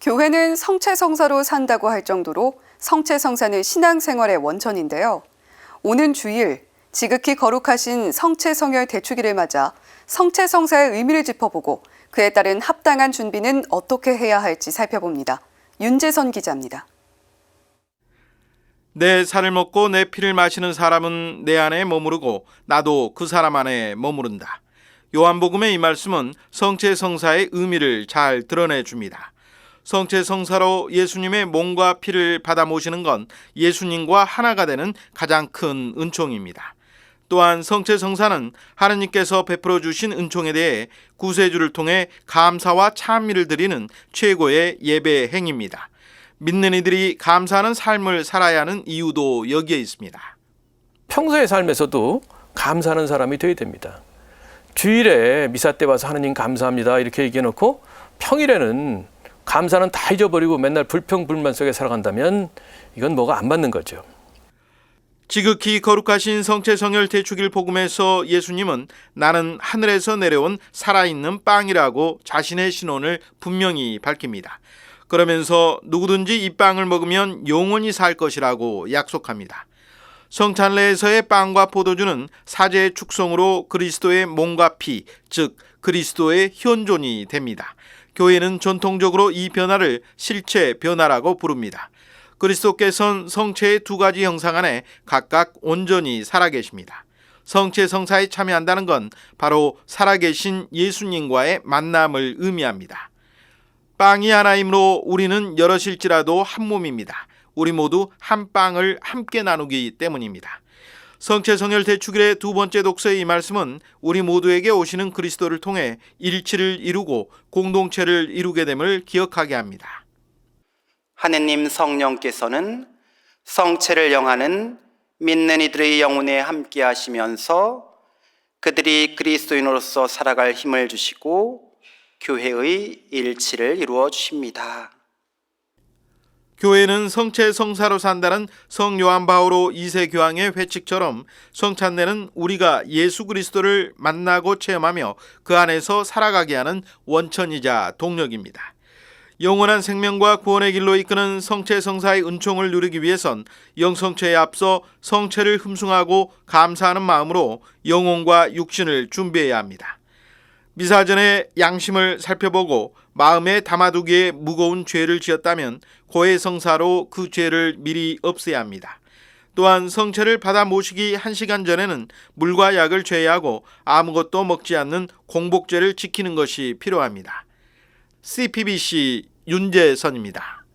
교회는 성체성사로 산다고 할 정도로 성체성사는 신앙생활의 원천인데요. 오는 주일 지극히 거룩하신 성체성혈 대축일을 맞아 성체성사의 의미를 짚어보고 그에 따른 합당한 준비는 어떻게 해야 할지 살펴봅니다. 윤재선 기자입니다. 내 살을 먹고 내 피를 마시는 사람은 내 안에 머무르고 나도 그 사람 안에 머무른다. 요한복음의 이 말씀은 성체 성사의 의미를 잘 드러내 줍니다. 성체 성사로 예수님의 몸과 피를 받아 모시는 건 예수님과 하나가 되는 가장 큰 은총입니다. 또한 성체 성사는 하느님께서 베풀어 주신 은총에 대해 구세주를 통해 감사와 찬미를 드리는 최고의 예배 행입니다. 믿는 이들이 감사하는 삶을 살아야 하는 이유도 여기에 있습니다. 평소의 삶에서도 감사하는 사람이 되어야 됩니다. 주일에 미사 때 와서 하느님 감사합니다 이렇게 얘기해 놓고 평일에는 감사는 다 잊어버리고 맨날 불평불만 속에 살아간다면 이건 뭐가 안 맞는 거죠. 지극히 거룩하신 성체성혈 대축일 복음에서 예수님은 나는 하늘에서 내려온 살아있는 빵이라고 자신의 신원을 분명히 밝힙니다. 그러면서 누구든지 이 빵을 먹으면 영원히 살 것이라고 약속합니다. 성찬례에서의 빵과 포도주는 사제의 축성으로 그리스도의 몸과 피, 즉 그리스도의 현존이 됩니다. 교회는 전통적으로 이 변화를 실체 변화라고 부릅니다. 그리스도께서는 성체의 두 가지 형상 안에 각각 온전히 살아계십니다. 성체 성사에 참여한다는 건 바로 살아계신 예수님과의 만남을 의미합니다. 빵이 하나이므로 우리는 여럿일지라도 한 몸입니다. 우리 모두 한 빵을 함께 나누기 때문입니다. 성체성혈 대축일의 두 번째 독서의 이 말씀은 우리 모두에게 오시는 그리스도를 통해 일치를 이루고 공동체를 이루게 됨을 기억하게 합니다. 하느님 성령께서는 성체를 영하는 믿는 이들의 영혼에 함께 하시면서 그들이 그리스도인으로서 살아갈 힘을 주시고 교회의 일치를 이루어 주십니다. 교회는 성체 성사로 산다는 성 요한 바오로 2세 교황의 회칙처럼 성찬례는 우리가 예수 그리스도를 만나고 체험하며 그 안에서 살아가게 하는 원천이자 동력입니다. 영원한 생명과 구원의 길로 이끄는 성체 성사의 은총을 누리기 위해선 영성체에 앞서 성체를 흠숭하고 감사하는 마음으로 영혼과 육신을 준비해야 합니다. 미사 전에 양심을 살펴보고 마음에 담아두기에 무거운 죄를 지었다면 고해 성사로 그 죄를 미리 없애야 합니다. 또한 성체를 받아 모시기 한시간 전에는 물과 약을 제외하고 아무것도 먹지 않는 공복제를 지키는 것이 필요합니다. CPBC 윤재선입니다.